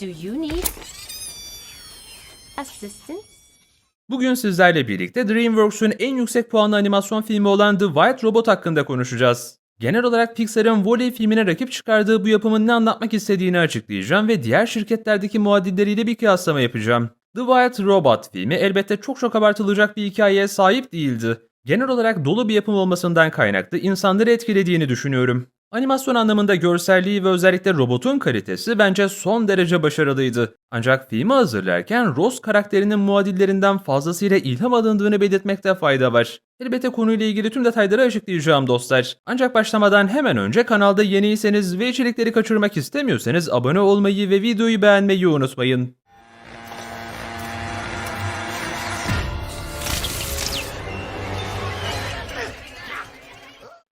Do you need assistance? Bugün sizlerle birlikte DreamWorks'un en yüksek puanlı animasyon filmi olan The White Robot hakkında konuşacağız. Genel olarak Pixar'ın Wall-E filmine rakip çıkardığı bu yapımın ne anlatmak istediğini açıklayacağım ve diğer şirketlerdeki muadilleriyle bir kıyaslama yapacağım. The White Robot filmi elbette çok çok abartılacak bir hikayeye sahip değildi. Genel olarak dolu bir yapım olmasından kaynaklı insanları etkilediğini düşünüyorum. Animasyon anlamında görselliği ve özellikle robotun kalitesi bence son derece başarılıydı. Ancak filmi hazırlarken Ross karakterinin muadillerinden fazlasıyla ilham alındığını belirtmekte fayda var. Elbette konuyla ilgili tüm detayları açıklayacağım dostlar. Ancak başlamadan hemen önce kanalda yeniyseniz ve içerikleri kaçırmak istemiyorsanız abone olmayı ve videoyu beğenmeyi unutmayın.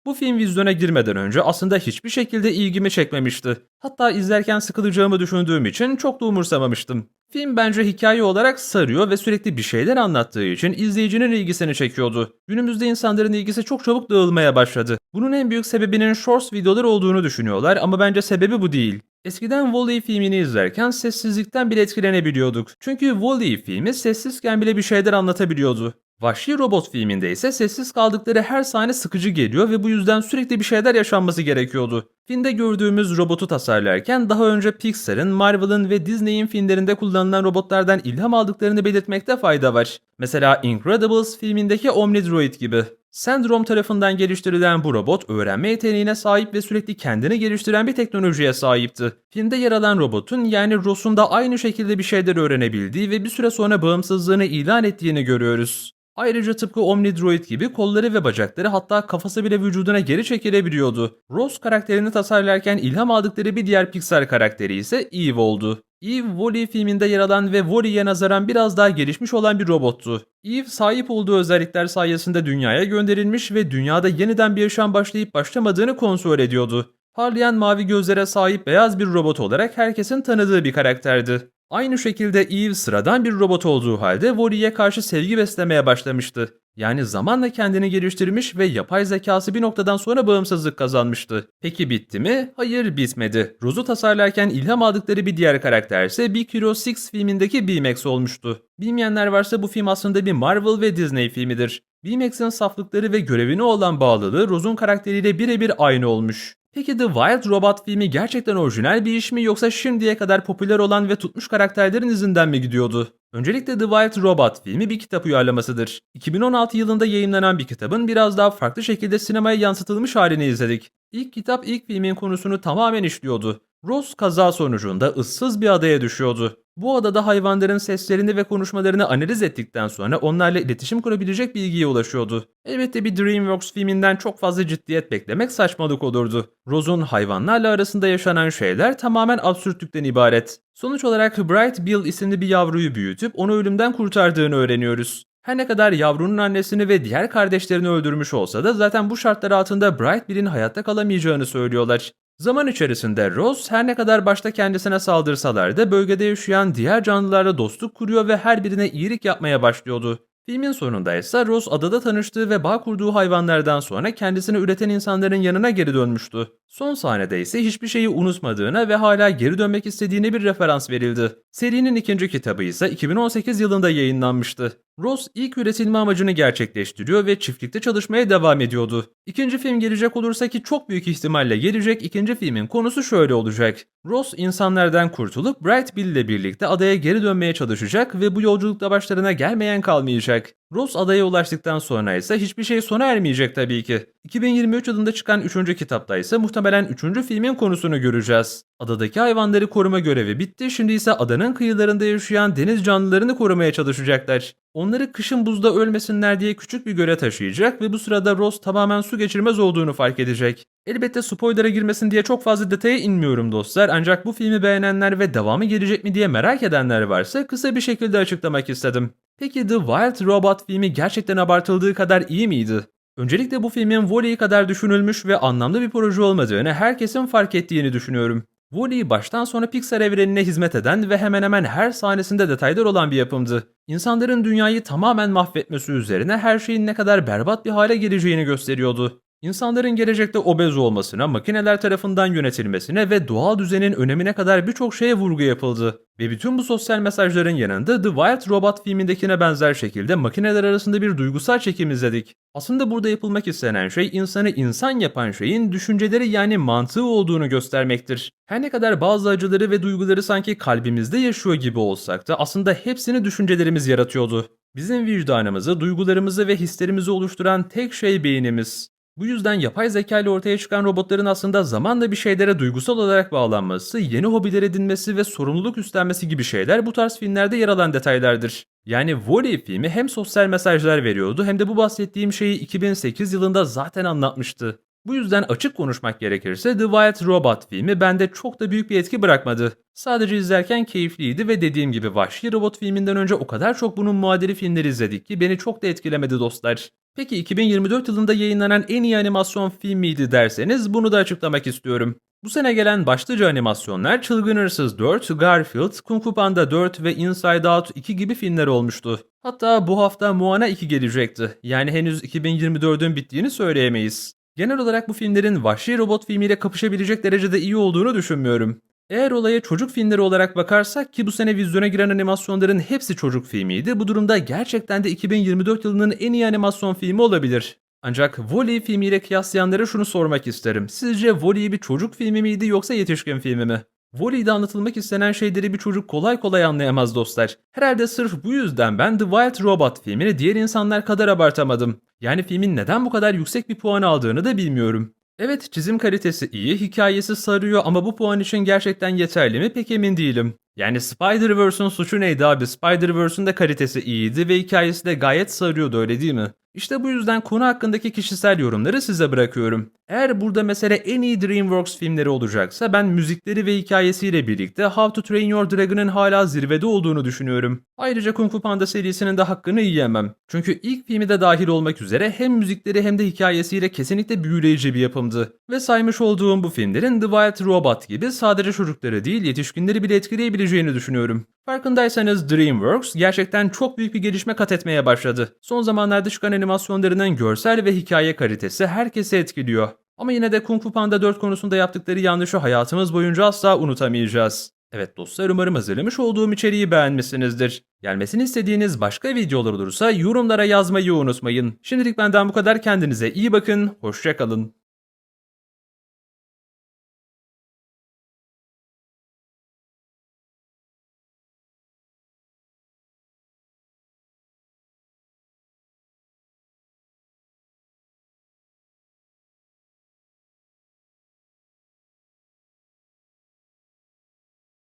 Bu film vizyona girmeden önce aslında hiçbir şekilde ilgimi çekmemişti. Hatta izlerken sıkılacağımı düşündüğüm için çok da umursamamıştım. Film bence hikaye olarak sarıyor ve sürekli bir şeyler anlattığı için izleyicinin ilgisini çekiyordu. Günümüzde insanların ilgisi çok çabuk dağılmaya başladı. Bunun en büyük sebebinin shorts videolar olduğunu düşünüyorlar ama bence sebebi bu değil. Eskiden Wall-E filmini izlerken sessizlikten bile etkilenebiliyorduk. Çünkü Wall-E filmi sessizken bile bir şeyler anlatabiliyordu. Vahşi Robot filminde ise sessiz kaldıkları her sahne sıkıcı geliyor ve bu yüzden sürekli bir şeyler yaşanması gerekiyordu. Filmde gördüğümüz robotu tasarlarken daha önce Pixar'ın, Marvel'ın ve Disney'in filmlerinde kullanılan robotlardan ilham aldıklarını belirtmekte fayda var. Mesela Incredibles filmindeki Omnidroid gibi. Sendrom tarafından geliştirilen bu robot öğrenme yeteneğine sahip ve sürekli kendini geliştiren bir teknolojiye sahipti. Filmde yer alan robotun yani Ross'un da aynı şekilde bir şeyler öğrenebildiği ve bir süre sonra bağımsızlığını ilan ettiğini görüyoruz. Ayrıca tıpkı Omnidroid gibi kolları ve bacakları hatta kafası bile vücuduna geri çekilebiliyordu. Ross karakterini tasarlarken ilham aldıkları bir diğer Pixar karakteri ise Eve oldu. Eve, Wall-E filminde yer alan ve Wall-E'ye nazaran biraz daha gelişmiş olan bir robottu. Eve, sahip olduğu özellikler sayesinde dünyaya gönderilmiş ve dünyada yeniden bir yaşam başlayıp başlamadığını kontrol ediyordu. Parlayan mavi gözlere sahip beyaz bir robot olarak herkesin tanıdığı bir karakterdi. Aynı şekilde Eve sıradan bir robot olduğu halde Wall-E'ye karşı sevgi beslemeye başlamıştı. Yani zamanla kendini geliştirmiş ve yapay zekası bir noktadan sonra bağımsızlık kazanmıştı. Peki bitti mi? Hayır bitmedi. Rose'u tasarlarken ilham aldıkları bir diğer karakter ise Big Hero 6 filmindeki B-Max olmuştu. Bilmeyenler varsa bu film aslında bir Marvel ve Disney filmidir. B-Max'in saflıkları ve görevine olan bağlılığı Rose'un karakteriyle birebir aynı olmuş. Peki The Wild Robot filmi gerçekten orijinal bir iş mi yoksa şimdiye kadar popüler olan ve tutmuş karakterlerin izinden mi gidiyordu? Öncelikle The Wild Robot filmi bir kitap uyarlamasıdır. 2016 yılında yayımlanan bir kitabın biraz daha farklı şekilde sinemaya yansıtılmış halini izledik. İlk kitap ilk filmin konusunu tamamen işliyordu. Ross kaza sonucunda ıssız bir adaya düşüyordu. Bu adada hayvanların seslerini ve konuşmalarını analiz ettikten sonra onlarla iletişim kurabilecek bilgiye ulaşıyordu. Elbette bir DreamWorks filminden çok fazla ciddiyet beklemek saçmalık olurdu. Rose'un hayvanlarla arasında yaşanan şeyler tamamen absürtlükten ibaret. Sonuç olarak Bright Bill isimli bir yavruyu büyütüp onu ölümden kurtardığını öğreniyoruz. Her ne kadar yavrunun annesini ve diğer kardeşlerini öldürmüş olsa da zaten bu şartlar altında Bright Bill'in hayatta kalamayacağını söylüyorlar. Zaman içerisinde Rose her ne kadar başta kendisine saldırsalar da bölgede yaşayan diğer canlılarla dostluk kuruyor ve her birine iyilik yapmaya başlıyordu. Filmin sonunda ise Rose adada tanıştığı ve bağ kurduğu hayvanlardan sonra kendisini üreten insanların yanına geri dönmüştü. Son sahnede ise hiçbir şeyi unutmadığına ve hala geri dönmek istediğine bir referans verildi. Serinin ikinci kitabı ise 2018 yılında yayınlanmıştı. Rose ilk üretilme amacını gerçekleştiriyor ve çiftlikte çalışmaya devam ediyordu. İkinci film gelecek olursa ki çok büyük ihtimalle gelecek ikinci filmin konusu şöyle olacak. Ross insanlardan kurtulup Bright Bill ile birlikte adaya geri dönmeye çalışacak ve bu yolculukta başlarına gelmeyen kalmayacak. Ross adaya ulaştıktan sonra ise hiçbir şey sona ermeyecek tabii ki. 2023 yılında çıkan 3. kitapta ise muhtemelen 3. filmin konusunu göreceğiz. Adadaki hayvanları koruma görevi bitti, şimdi ise adanın kıyılarında yaşayan deniz canlılarını korumaya çalışacaklar. Onları kışın buzda ölmesinler diye küçük bir göle taşıyacak ve bu sırada Ross tamamen su geçirmez olduğunu fark edecek. Elbette spoiler'a girmesin diye çok fazla detaya inmiyorum dostlar ancak bu filmi beğenenler ve devamı gelecek mi diye merak edenler varsa kısa bir şekilde açıklamak istedim. Peki The Wild Robot filmi gerçekten abartıldığı kadar iyi miydi? Öncelikle bu filmin Wall-E kadar düşünülmüş ve anlamlı bir proje olmadığını herkesin fark ettiğini düşünüyorum. Wall-E baştan sona Pixar evrenine hizmet eden ve hemen hemen her sahnesinde detaylar olan bir yapımdı. İnsanların dünyayı tamamen mahvetmesi üzerine her şeyin ne kadar berbat bir hale geleceğini gösteriyordu. İnsanların gelecekte obez olmasına, makineler tarafından yönetilmesine ve doğal düzenin önemine kadar birçok şeye vurgu yapıldı. Ve bütün bu sosyal mesajların yanında The Wild Robot filmindekine benzer şekilde makineler arasında bir duygusal çekim izledik. Aslında burada yapılmak istenen şey insanı insan yapan şeyin düşünceleri yani mantığı olduğunu göstermektir. Her ne kadar bazı acıları ve duyguları sanki kalbimizde yaşıyor gibi olsak da aslında hepsini düşüncelerimiz yaratıyordu. Bizim vicdanımızı, duygularımızı ve hislerimizi oluşturan tek şey beynimiz. Bu yüzden yapay zeka ile ortaya çıkan robotların aslında zamanla bir şeylere duygusal olarak bağlanması, yeni hobiler edinmesi ve sorumluluk üstlenmesi gibi şeyler bu tarz filmlerde yer alan detaylardır. Yani Wall-E filmi hem sosyal mesajlar veriyordu hem de bu bahsettiğim şeyi 2008 yılında zaten anlatmıştı. Bu yüzden açık konuşmak gerekirse The Wild Robot filmi bende çok da büyük bir etki bırakmadı. Sadece izlerken keyifliydi ve dediğim gibi Vahşi Robot filminden önce o kadar çok bunun muadili filmleri izledik ki beni çok da etkilemedi dostlar. Peki 2024 yılında yayınlanan en iyi animasyon filmiydi derseniz bunu da açıklamak istiyorum. Bu sene gelen başlıca animasyonlar Çılgın Hırsız 4, Garfield, Kung Fu Panda 4 ve Inside Out 2 gibi filmler olmuştu. Hatta bu hafta Moana 2 gelecekti. Yani henüz 2024'ün bittiğini söyleyemeyiz. Genel olarak bu filmlerin Vahşi Robot filmiyle kapışabilecek derecede iyi olduğunu düşünmüyorum. Eğer olaya çocuk filmleri olarak bakarsak ki bu sene vizyona giren animasyonların hepsi çocuk filmiydi, bu durumda gerçekten de 2024 yılının en iyi animasyon filmi olabilir. Ancak Wall-E filmiyle kıyaslayanlara şunu sormak isterim. Sizce Wall-E bir çocuk filmi miydi yoksa yetişkin filmi mi? Wall-E'de anlatılmak istenen şeyleri bir çocuk kolay kolay anlayamaz dostlar. Herhalde sırf bu yüzden ben The Wild Robot filmini diğer insanlar kadar abartamadım. Yani filmin neden bu kadar yüksek bir puan aldığını da bilmiyorum. Evet çizim kalitesi iyi, hikayesi sarıyor ama bu puan için gerçekten yeterli mi pek emin değilim. Yani Spider-Verse'un suçu neydi abi? Spider-Verse'un da kalitesi iyiydi ve hikayesi de gayet sarıyordu öyle değil mi? İşte bu yüzden konu hakkındaki kişisel yorumları size bırakıyorum. Eğer burada mesele en iyi DreamWorks filmleri olacaksa ben müzikleri ve hikayesiyle birlikte How to Train Your Dragon'ın hala zirvede olduğunu düşünüyorum. Ayrıca Kung Fu Panda serisinin de hakkını yiyemem. Çünkü ilk filmi de dahil olmak üzere hem müzikleri hem de hikayesiyle kesinlikle büyüleyici bir yapımdı. Ve saymış olduğum bu filmlerin The Wild Robot gibi sadece çocukları değil yetişkinleri bile etkileyebileceğini düşünüyorum. Farkındaysanız DreamWorks gerçekten çok büyük bir gelişme kat etmeye başladı. Son zamanlarda çıkan animasyonlarının görsel ve hikaye kalitesi herkesi etkiliyor. Ama yine de Kung Fu Panda 4 konusunda yaptıkları yanlışı hayatımız boyunca asla unutamayacağız. Evet dostlar umarım hazırlamış olduğum içeriği beğenmişsinizdir. Gelmesini istediğiniz başka videolar olursa yorumlara yazmayı unutmayın. Şimdilik benden bu kadar kendinize iyi bakın, hoşçakalın.